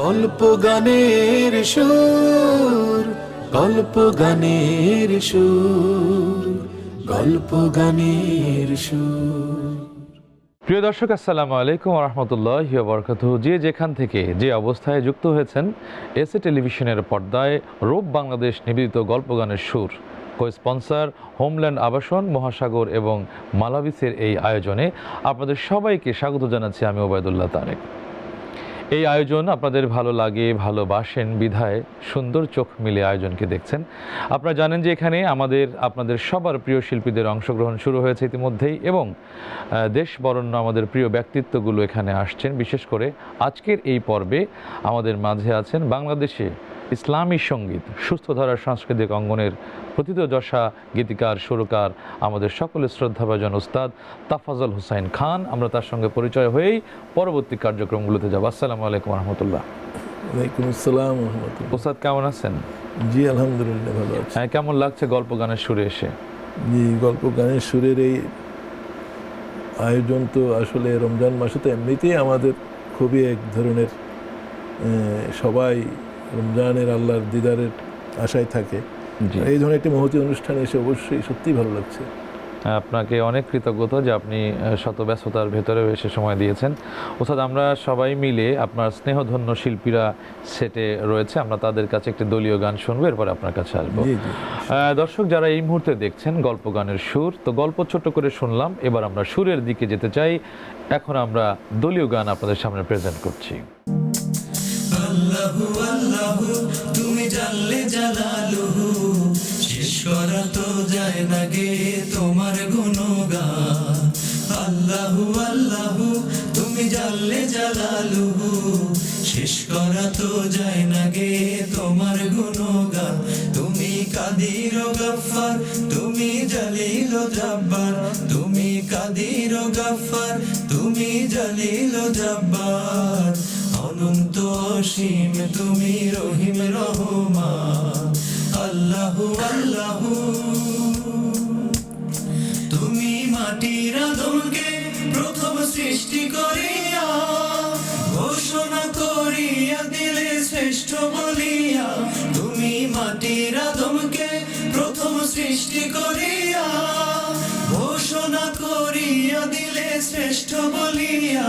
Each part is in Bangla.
গল্প গানের সুর, গল্প গানের সুর, গল্প গানের সুর। প্রিয় দর্শক, আসসালামু আলাইকুম রহমতুল্লাহ বরকাত যে যেখান থেকে যে অবস্থায় যুক্ত হয়েছেন, এসএ টেলিভিশনের পর্দায় রূপ বাংলাদেশ নিবেদিত গল্প গানের সুর। কো স্পন্সর হোমল্যান্ড আবাসন, মহাসাগর এবং মালাবিসের এই আয়োজনে আপনাদের সবাইকে স্বাগত জানাচ্ছি আমি ওবায়দুল্লাহ তারেক। এই আয়োজন আপনাদের ভালো লাগে, ভালোবাসেন, বিধায় সুন্দর চোখ মিলে আয়োজনকে দেখছেন। আপনারা জানেন যে এখানে আমাদের, আপনাদের সবার প্রিয় শিল্পীদের অংশগ্রহণ শুরু হয়েছে ইতিমধ্যেই এবং দেশ বরণ্য আমাদের প্রিয় ব্যক্তিত্বগুলো এখানে আসছেন। বিশেষ করে আজকের এই পর্বে আমাদের মাঝে আছেন বাংলাদেশে ইসলামী সংগীত সুস্থ ধারার সাংস্কৃতিক অঙ্গনের প্রথিতযশা গীতিকার, সুরকার, আমাদের সকলের শ্রদ্ধাভাজন উস্তাদ তাফাজল হুসাইন খান। আমরা তার সঙ্গে পরিচয় হয়েই পরবর্তী কার্যক্রমগুলোতে যাব। আসসালামু আলাইকুম রহমতুল্লাহ। ওয়ালাইকুম আসসালাম রহমতুল্লাহ। উস্তাদ কেমন আছেন? জি আলহামদুলিল্লাহ ভালো আছি। হ্যাঁ কেমন লাগছে গল্প গানের সুরে এসে? জি গল্প গানের সুরের এই আয়োজন তো আসলে রমজান মাসে তো এমনিতেই আমাদের খুবই এক ধরনের সবাই রমজানের আল্লাহর দিদারের আশায় থাকে। এই ধরনের একটি মহতি অনুষ্ঠানে এসে অবশ্যই সত্যিই ভালো লাগছে। আপনাকে অনেক কৃতজ্ঞতা যে আপনি শত ব্যস্ততার ভেতরেও এসে সময় দিয়েছেন। অর্থাৎ আমরা সবাই মিলে আপনার স্নেহধন্য শিল্পীরা সেটে রয়েছে। আমরা তাদের কাছে একটি দলীয় গান শুনব এরপর আপনার কাছে আসব। জি জি আহ, দর্শক যারা এই মুহূর্তে দেখছেন গল্প গানের সুর তো গল্প ছোট করে শুনলাম। এবার আমরা সুরের দিকে যেতে চাই। এখন আমরা দলীয় গান আপনাদের সামনে প্রেজেন্ট করছি। আল্লাহু আল্লাহু তুমি জানলে জালালুহু। করা তো যায় না গে তোমার গুণগান। আল্লাহু আল্লাহু, তুমি জানলে জালালুহু। শেষ করা তো যায় না গে তোমার গুণগান। তুমি কাদির ও তুমি জালিল জাব্বার। তুমি কাদির ও তুমি জালিল জাব্বার। অনন্ত অসীম তুমি রহিম রহমান। আল্লাহু আল্লাহু। তুমি মাটির আদমকে প্রথম সৃষ্টি করিয়া, ঘোষণা করিয়া দিলে শ্রেষ্ঠ বলিয়া, তুমি মাটির আদমকে প্রথম সৃষ্টি করিয়া, ঘোষণা করিয়া দিলে শ্রেষ্ঠ বলিয়া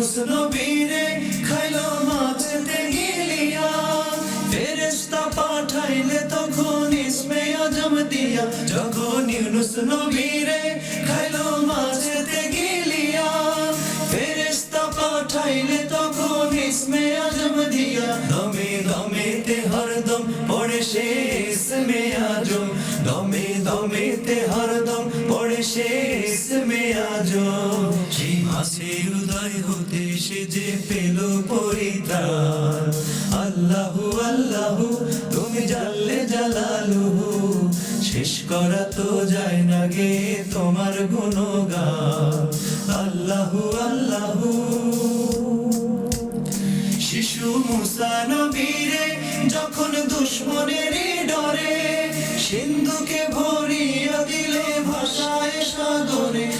ইউনুস নবীরে খাইলো মাছতে গিলিয়া ফেরেশতা পাঠাইলে তখন ইসমে আজম দিয়া, যখন ইউনুস নবীরে খাইলো মাছতে গিলিয়া ফেরেশতা পাঠাইলে তখন ইসমে আজম দিয়া, দমে দমেতে হরদম পড়ে সে ইসমে আজম, দমে দমেতে হরদম পড়ে সে মাসের উদয় হতে সে যে পেল পরিত্রাণ আল্লাহু আল্লাহু, তুমি জানলে জালালুহু, শেষ করা তো যায় না গে তোমার গুণগান। আল্লাহু আল্লাহু। শিশু মুসা নবীরে যখন দুশ্মনের ডরে, সিন্ধুকে ভরিয়া দিলে ভাষায় সাগরে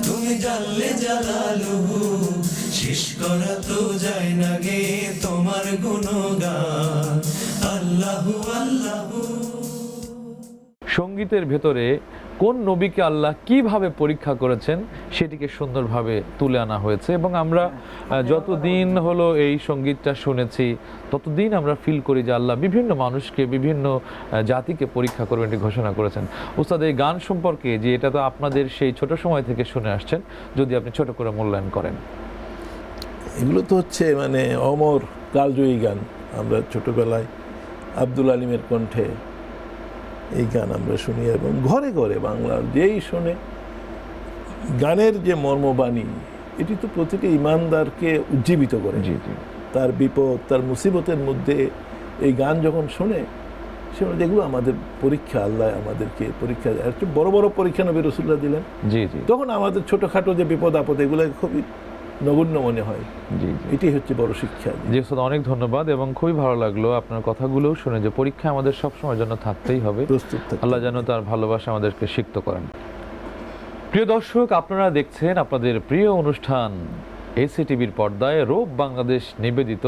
জানলে জালালুহু শেষ করা তো যায় না গে তোমার গুণগান। আল্লাহু আল্লাহু। সঙ্গীতের ভেতরে কোন নবীকে আল্লাহ কীভাবে পরীক্ষা করেছেন সেটিকে সুন্দরভাবে তুলে আনা হয়েছে এবং আমরা যতদিন হলো এই সঙ্গীতটা শুনেছি, ততদিন আমরা ফিল করি যে আল্লাহ বিভিন্ন মানুষকে, বিভিন্ন জাতিকে পরীক্ষা করবেন এটি ঘোষণা করেছেন। উস্তাদ, এই গান সম্পর্কে যে এটা তো আপনাদের সেই ছোট সময় থেকে শুনে আসছেন, যদি আপনি ছোট করে মূল্যায়ন করেন। এগুলো তো হচ্ছে মানে অমর কালজয়ী গান। আমরা ছোটবেলায় আব্দুল আলিমের কণ্ঠে এই গান আমরা শুনি এবং ঘরে ঘরে বাংলার যেই শোনে। গানের যে মর্মবাণী এটি তো প্রতিটি ইমানদারকে উজ্জীবিত করে। তার বিপদ তার মুসিবতের মধ্যে এই গান যখন শোনে সে এগুলো আমাদের পরীক্ষা আল্লাহ আমাদেরকে পরীক্ষা চেয়ে বড় বড় পরীক্ষা নবী রসুল্লাহ দিলেন। জি জি। তখন আমাদের ছোটোখাটো যে বিপদ আপদ এগুলো খুবই নগণ্য মনে হয়। জি জি। এটি হচ্ছে বড় শিক্ষা। জি ওস্তাদ অনেক ধন্যবাদ এবং খুবই ভালো লাগল আপনার কথাগুলো শুনে যে পরীক্ষা আমাদের সবসময়ের জন্য থাকতেই হবে। প্রস্তুত আল্লাহ যেন তার ভালোবাসা আমাদেরকে সিক্ত করেন। প্রিয় দর্শক আপনারা দেখছেন আপনাদের প্রিয় অনুষ্ঠান এসি টিভির পর্দায় রূপ বাংলাদেশ নিবেদিত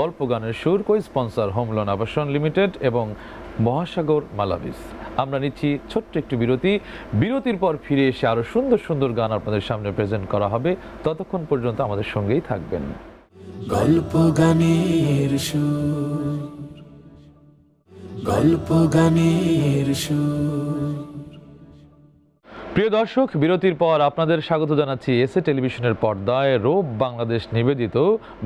গল্প গানের সুর কই স্পন্সর হোমলোন আবাসন লিমিটেড এবং মহাসাগর মালাবিস। আমরা নিচ্ছি ছোট্ট একটু বিরতি। বিরতির পর ফিরে এসে আরও সুন্দর সুন্দর গান আপনাদের সামনে প্রেজেন্ট করা হবে। ততক্ষণ পর্যন্ত আমাদের সঙ্গেই থাকবেন। গল্প গানের সুর, গল্প গানের সুর। প্রিয় দর্শক, বিরতির পর আপনাদের স্বাগত জানাচ্ছি এসএ টেলিভিশনের পর্দায়। রূপ বাংলাদেশ নিবেদিত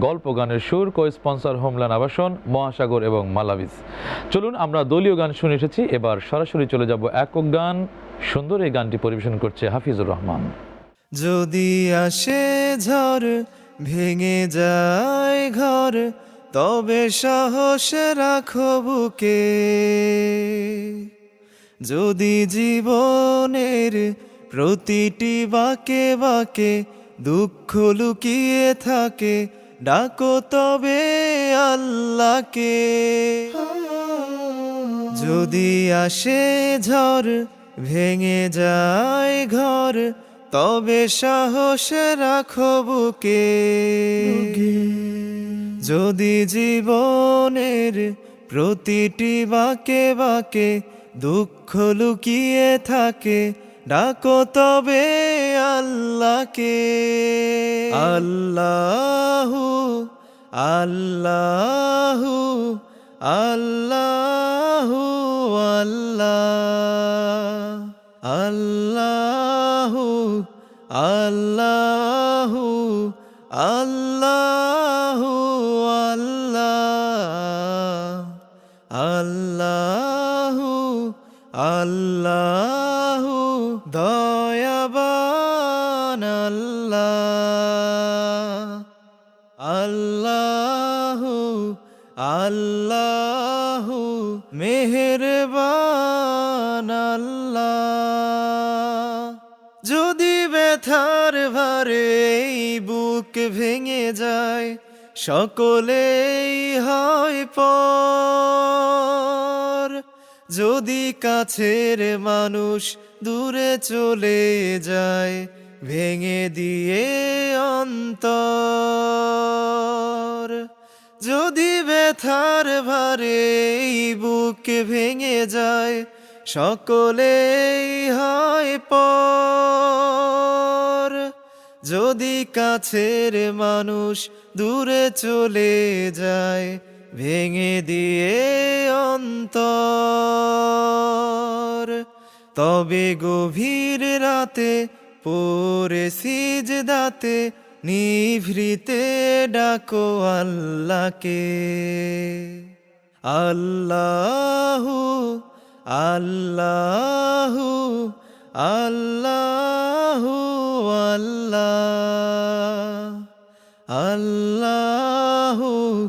গল্প গানের সুর কো স্পন্সর হোমল্যান্ড আবাসন মহাসাগর এবং মালাবিস চলুন, আমরা দলীয় গান শুনে এসেছি। এবার সরাসরি চলে যাব একক গান। সুন্দর এই গানটি পরিবেশন করছে হাফিজুর রহমান। যদি আসে ঝড়, ভেঙে যায় ঘর, তবে সাহস রাখো বুকে। যদি জীবনের প্রতিটি বাকে বাকে দুঃখ লুকিয়ে থাকে ডাকো তবে আল্লাহকে। যদি আসে ঝড় ভেঙে যায় ঘর তবে সাহস রাখো বুকে। যদি জীবনের প্রতিটি বাকে বাকে দুঃখ লুকিয়ে থাকে, ডাকো তবে আল্লাহকে। আল্লাহু আল্লাহু আল্লাহু, আল্লাহ। আল্লাহু আল্লাহু আল্লাহু, আল্লাহ। আল্লাহু। আল্লাহু দয়াবান আল্লাহ। আল্লাহু আল্লাহু মেহেরবান আল্লাহ। যদি ব্যথার ভারে বুক ভেঙে যায়, সকলেই হয় পর যদি কাছের মানুষ দূরে চলে যায়, ভেঙে দিয়ে অন্তর। যদি ব্যথার ভারে বুক ভেঙে যায়, সকলেই হয় পর। যদি কাছের মানুষ দূরে চলে যায় ভেঙে দিয়ে অন্তর। তবে গভীর রাতে পরে সিজ দাতে নিভৃতে ডাকো আল্লাহকে। আল্লাহু আল্লাহু আল্লাহু, আল্লাহ, আল্লাহু।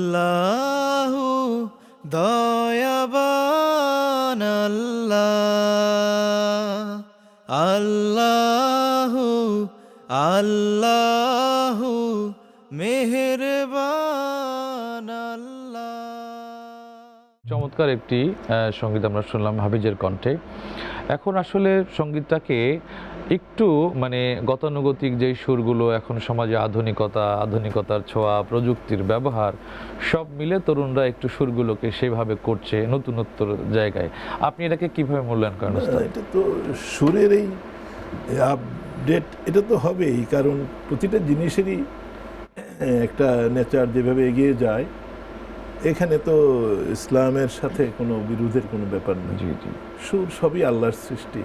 একটি সংগীত আমরা শুনলাম হাফিজের কণ্ঠে। এখন আসলে সঙ্গীতটাকে একটু মানে গতানুগতিক যেই সুরগুলো এখন সমাজে আধুনিকতা আধুনিকতার ছোঁয়া প্রযুক্তির ব্যবহার সব মিলে তরুণরা একটু সুরগুলোকে সেভাবে করছে নতুনত্ব জায়গায়। আপনি এটাকে কীভাবে মূল্যায়ন করেন এটা তো সুরের এই আপডেট এটা তো হবেই কারণ প্রতিটা জিনিসেরই একটা নেচার যেভাবে এগিয়ে যায় এখানে তো ইসলামের সাথে কোনো বিরোধের কোনো ব্যাপার নেই সুর সবই আল্লাহর সৃষ্টি।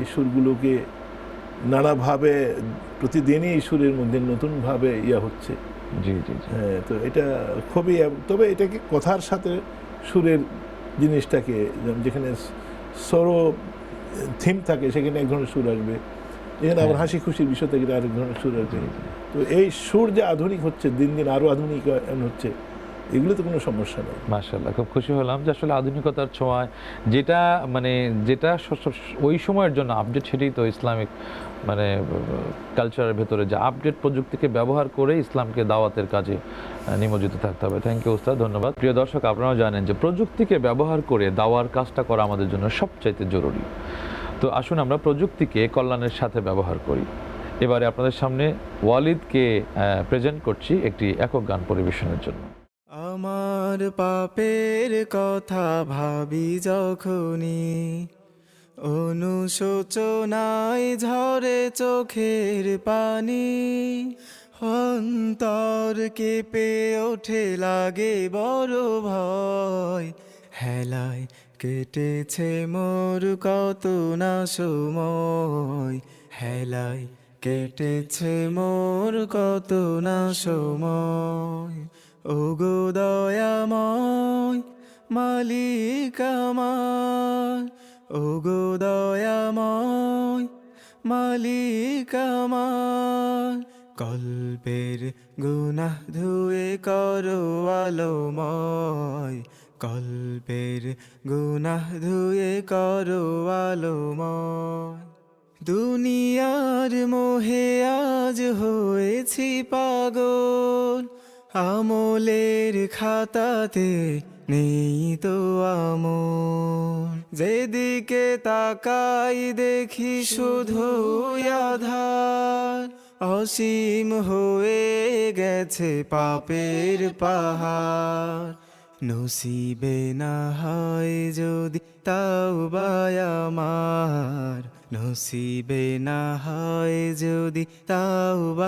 এই সুরগুলোকে নানাভাবে প্রতিদিনই এই সুরের মধ্যে নতুনভাবে ইয়া হচ্ছে। জি জি হ্যাঁ তো এটা খুবই তবে এটাকে কথার সাথে সুরের জিনিসটাকে যেখানে সরো থিম থাকে সেখানে এক ধরনের সুর আসবে। এখানে আবার হাসি খুশির বিষয় থেকে আরেক ধরনের সুর আসবে। তো এই সুর যে আধুনিক হচ্ছে দিন দিন আরও আধুনিক হচ্ছে এগুলো তো কোনো সমস্যা নেই। মাশাল্লাহ খুব খুশি হলাম যে আসলে আধুনিকতার ছোঁয়ায় যেটা মানে যেটা ওই সময়ের জন্য আপডেট সেটাই তো ইসলামিক মানে কালচারের ভেতরে যে আপডেট প্রযুক্তিকে ব্যবহার করে ইসলামকে দাওয়াতের কাজে নিমজ্জিত থাকতে হবে। থ্যাংক ইউ উস্তাদ, ধন্যবাদ। প্রিয় দর্শক, আপনারাও জানেন যে প্রযুক্তিকে ব্যবহার করে দাওয়ার কাজটা করা আমাদের জন্য সবচাইতে জরুরি। তো আসুন আমরা প্রযুক্তিকে কল্যাণের সাথে ব্যবহার করি। এবারে আপনাদের সামনে ওয়ালিদকে প্রেজেন্ট করছি একটি একক গান পরিবেশনের জন্য। আমার পাপের কথা ভাবি যখনই। অনুশোচনায় ঝরে চোখের পানি। অন্তর কেঁপে ওঠে, লাগে বড় ভয়। হেলায় কেটেছে মোর কত না সময়। হেলায় কেটেছে মোর কত না সময়। ওগো দয়াময় মালিক আমার ওগো দয়াময় মালিক আমার কল্পের গুনাহ ধুয়ে করো আলোময়। কল্পের গুনাহ ধুয়ে করো আলোময়। দুনিয়ার মোহে আজ হয়েছি পাগল। আমলের খাতাতে নেই তো আমল। যেদিকে তাকাই দেখি শুধু আধার। অসীম হয়ে গেছে পাপের পাহাড়। নসিবে না হয় যদি তাও বায়ামার নসিবে না হয় যদি তাও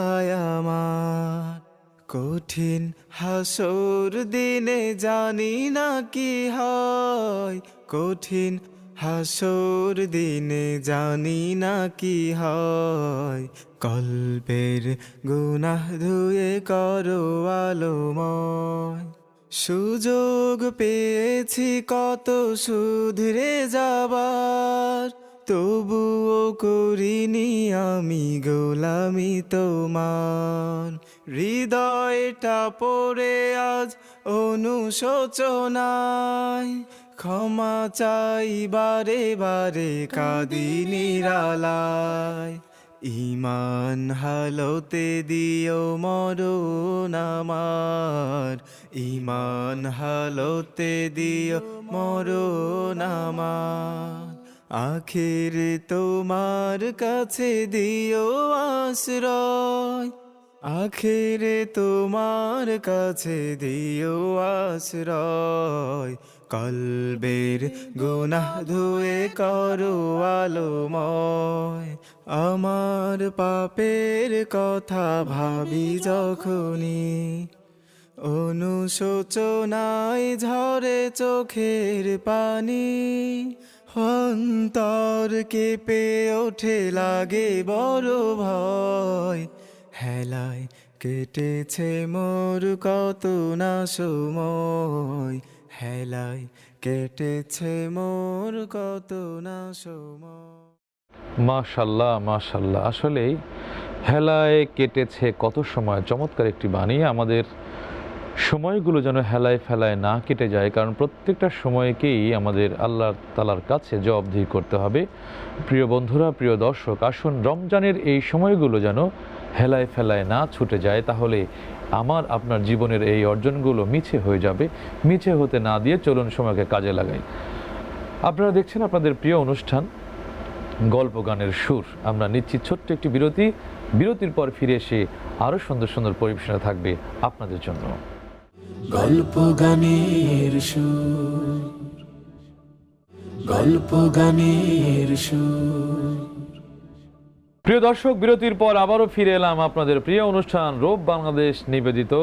আমার। কঠিন হাসর দিনে জানি না কি হয়। কঠিন হাসর দিনে জানি না কি হয়। কল্পের গুনাহ ধুয়ে করো আলোময়। সুযোগ পেয়েছি কত শুধরে যাবার। তবুও করিনি আমি গোলামি তোমার। হৃদয়টা পড়ে আজ অনুশোচনায়। ক্ষমা চাই বারে বারে কাঁদি নিরালায় ইমান হালতে দিও মরণ আমার। ইমান হালতে দিও মরণ আমার। আখির তোমার কাছে দিও আশ্রয়। আখেরে তোমার কাছে দিও আশ্রয়। কলবের গুনাহ ধুয়ে করো আলোময়। আমার পাপের কথা ভাবি যখনই। অনুশোচনায় ঝরে চোখের পানি। অন্তর কেঁপে ওঠে, লাগে বড় ভয়। হেলায় কেটেছে মোর কত না সময়। হেলায় কেটেছে মোর কত না সময়। মাশাল্লাহ মাশাল্লাহ। আসলেই হেলায় কেটেছে কত সময়? চমৎকার একটি বাণী। আমাদের সময়গুলো যেন হেলায় ফেলায় না কেটে যায়, কারণ প্রত্যেকটা সময়কেই আমাদের আল্লাহ তালার কাছে জবাবদিহি করতে হবে। প্রিয় বন্ধুরা, প্রিয় দর্শক, আসুন রমজানের এই সময়গুলো যেন হেলায় ফেলায় না ছুটে যায়, তাহলে আমার, আপনার জীবনের এই অর্জনগুলো মিছে হয়ে যাবে। মিছে হতে না দিয়ে চলুন সময়কে কাজে লাগাই। আপনারা দেখছেন আপনাদের প্রিয় অনুষ্ঠান, গল্প গানের সুর। আমরা নিচ্ছি ছোট্ট একটি বিরতি। বিরতির পর ফিরে এসে আরও সুন্দর সুন্দর পরিবেশনা থাকবে আপনাদের জন্য। গল্প গানের সুর। গল্প গানের সুর। প্রিয় দর্শক, বিরতির পর আবারও ফিরে এলাম আপনাদের প্রিয় অনুষ্ঠান রূপ বাংলাদেশ নিবেদিত।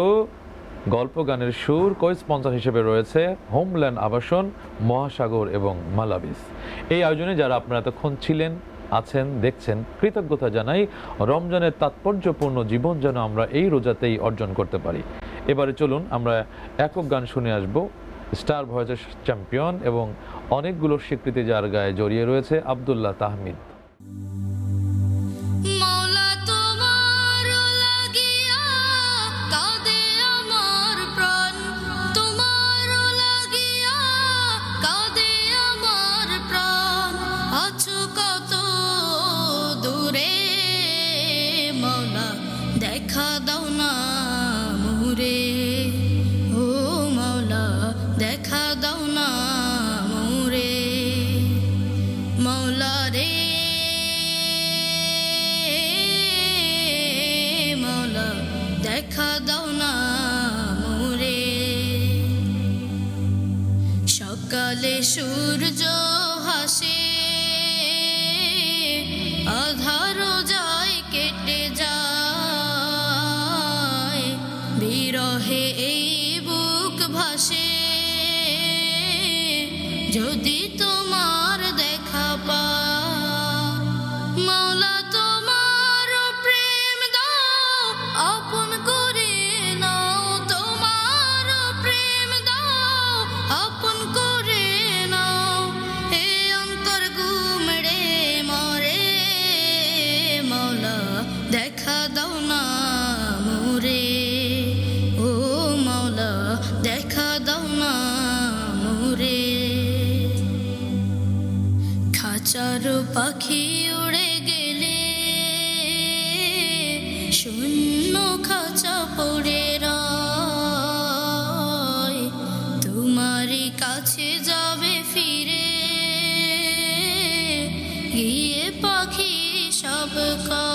গল্প, গানের সুর কো স্পন্সর হিসেবে রয়েছে হোমল্যান্ড আবাসন মহাসাগর এবং মালাবিস। এই আয়োজনে যারা আপনারা এতক্ষণ ছিলেন, আছেন, দেখছেন, কৃতজ্ঞতা জানাই, রমজানের তাৎপর্যপূর্ণ জীবন যেন আমরা এই রোজাতেই অর্জন করতে পারি। এবারে চলুন, আমরা একক গান শুনে আসব। স্টার ভয়েসের চ্যাম্পিয়ন এবং অনেকগুলো স্বীকৃতি যার গায়ে জড়িয়ে রয়েছে আবদুল্লাহ তাহমিদ। যদি তোমার কাছে যাবে ফিরে গিয়ে পাখি সব কয়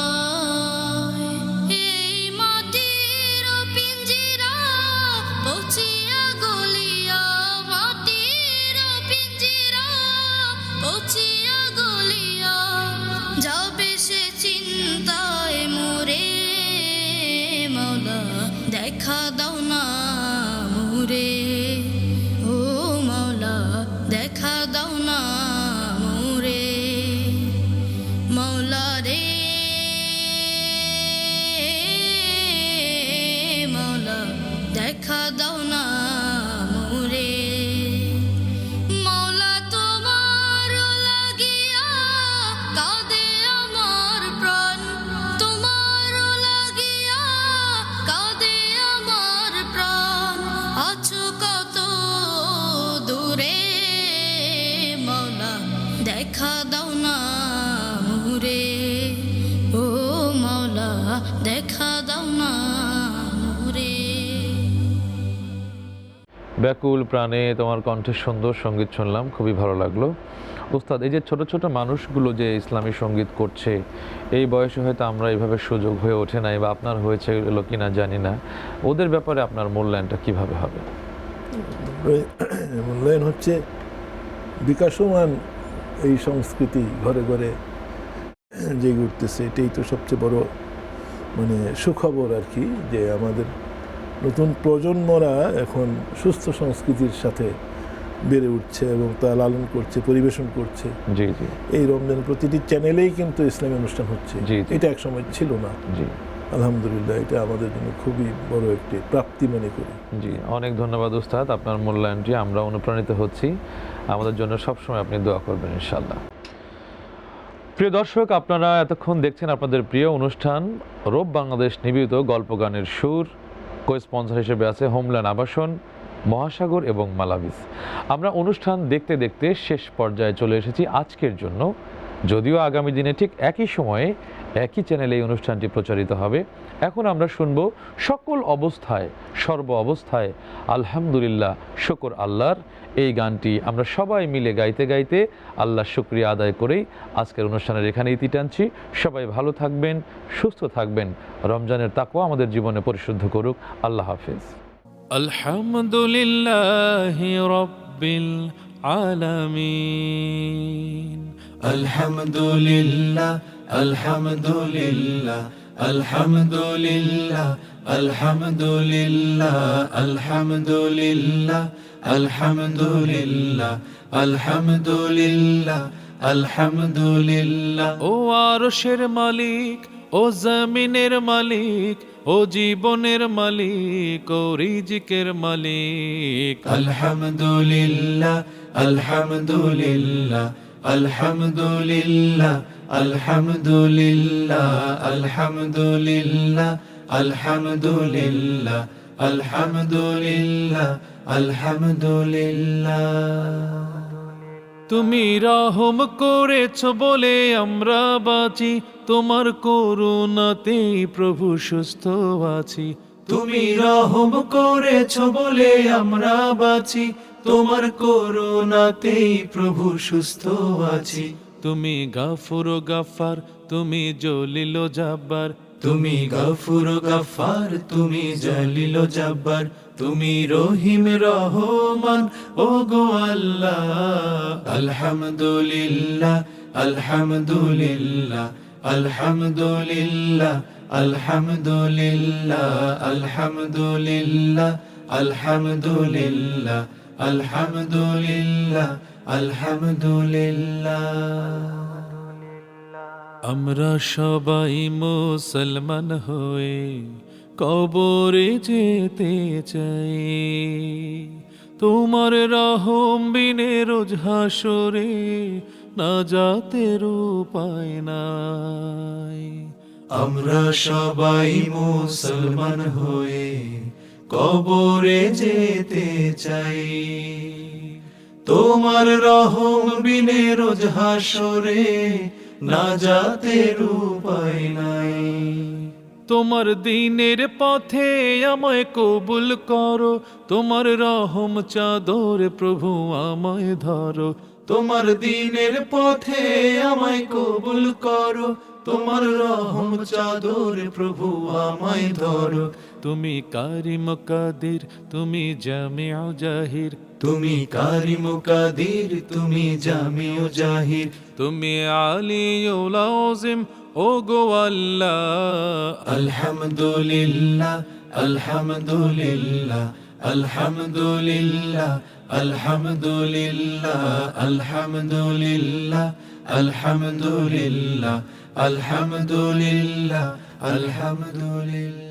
দেখা দাও না ব্যাকুল প্রাণে তোমার কণ্ঠে সুন্দর সংগীত শুনলাম, খুবই ভালো লাগল। উস্তাদ, এই যে ছোট ছোট মানুষগুলো যে ইসলামী সংগীত করছে, এই বয়সে হয়তো আমরা এইভাবে সুযোগ হয়ে ওঠে নাই বা আপনার হয়েছে এগুলো কিনা জানি না। ওদের ব্যাপারে আপনার মূল্যায়নটা কীভাবে হবে? মূল্যায়ন হচ্ছে বিকাশমান এই সংস্কৃতি ঘরে ঘরে জেগে উঠতেছে। এটাই তো সবচেয়ে বড় মানে সুখবর আর কি, যে আমাদের নতুন প্রজন্মরা এখন সুস্থ সংস্কৃতির সাথে বেড়ে উঠছে এবং তা লালন করছে পরিবেশন করছে। জি জি। এই রমজান প্রতিটি চ্যানেলেই কিন্তু ইসলামী অনুষ্ঠান হচ্ছে। জি, জি। এটা এক সময় ছিল না। জি। আলহামদুলিল্লাহ এটা আমাদের জন্য খুবই বড় একটি প্রাপ্তি মনে করি। জি অনেক ধন্যবাদ উস্তাদ আপনার মূল্যায়নটি আমরা অনুপ্রাণিত হচ্ছি। আমাদের জন্য সবসময় আপনি দোয়া করবেন ইনশাল্লাহ প্রিয় দর্শক আপনারা এতক্ষণ দেখছেন আপনাদের প্রিয় অনুষ্ঠান রূপ বাংলাদেশ নিবেদিত গল্প গানের সুর। কো স্পন্সর হিসেবে আছে হোমল্যান্ড আবাসন, মহাসাগর এবং মালাবিস। আমরা অনুষ্ঠান দেখতে দেখতে শেষ পর্যায়ে চলে এসেছি আজকের জন্য। যদিও আগামী দিনে ঠিক একই সময়ে একই চ্যানেলে এই অনুষ্ঠানটি প্রচারিত হবে। এখন আমরা শুনব সকল অবস্থায়, সর্ব অবস্থায়, আলহামদুলিল্লাহ, শুকর আল্লাহর। এই গানটি আমরা সবাই মিলে গাইতে গাইতে আল্লাহ শুক্রিয়া আদায় করেই আজকের অনুষ্ঠানের এখানে ইতি টানছি। সবাই ভালো থাকবেন, সুস্থ থাকবেন। রমজানের তাকওয়া আমাদের জীবনে পরিশুদ্ধ করুক। আল্লাহ হাফিজ। আলহামদুলিল্লাহ রব্বিল আলামিন। আলহামদুলিল্লাহ আলহামদুলিল্লাহ আলহামদুলিল্লাহ আলহামদুলিল্লাহ আলহামদুলিল্লাহ আলহামদুলিল্লাহ আলহামদুলিল্লাহ আলহামদুলিল্লাহ। ও আরশের মালিক ও জমিনের মালিক ও জীবনের মালিক ও রিজিকের মালিক। আলহামদুলিল্লাহ আলহামদুলিল্লাহ আলহামদুলিল্লাহ আলহামদুলিল্লাহ আলহামদুলিল্লাহ আলহামদুলিল্লাহ আলহামদুলিল্লাহ আলহামদুলিল্লাহ। তুমি রহম করেছ বলে আমরা বাঁচি, তোমার করুণাতে প্রভু সুস্থ আছি। তুমি রহম করেছ বলে আমরা বাঁচি তোমার করুণাতেই প্রভু সুস্থ আছি। তুমি গাফুর গাফার তুমি জলিল জাব্বার। তুমি গফুর গফার তুমি জলিল জব্বার। তুমি রহিম রহমান ও গো আল্লাহ। আলহামদুলিল্লাহ আলহামদুলিল্লাহ আলহামদুলিল্লাহ আলহামদুলিল্লাহ আলহামদুলিল্লাহ আলহামদুলিল্লাহ। আলহামদুলিল্লাহ আলহামদুলিল্লাহ। আমরা সবাই মুসলমান হয়ে কবরে যেতে চাই। তোমার রহম বিনে রোজ হাসরে না যাতের উপায় নাই। আমরা সবাই মুসলমান হয়ে কবরে যেতে চাই। তোমার রহম বিনে রোজ হাসরে না যাতের উপায় নাই। তোমার দিনের পথে আমায় কবুল করো তোমার রহম চাদর প্রভু আমায় ধরো। তোমার দিনের পথে আমায় কবুল করো তোমার রহম চাদর প্রভু আমায় ধরো। তুমি কারিম কাদির তুমি জামিউ জাহির। তুমি কারিম কাদির তুমি জামিও জাহির। তুমি আলিউল আযিম ও গো আল্লাহ। আলহামদুলিল্লাহ আলহামদুলিল্লাহ আলহামদুলিল্লাহ আলহামদুলিল্লাহ আলহামদুলিল্লাহ আলহামদুলিল্লাহ। الحمد لله الحمد لله.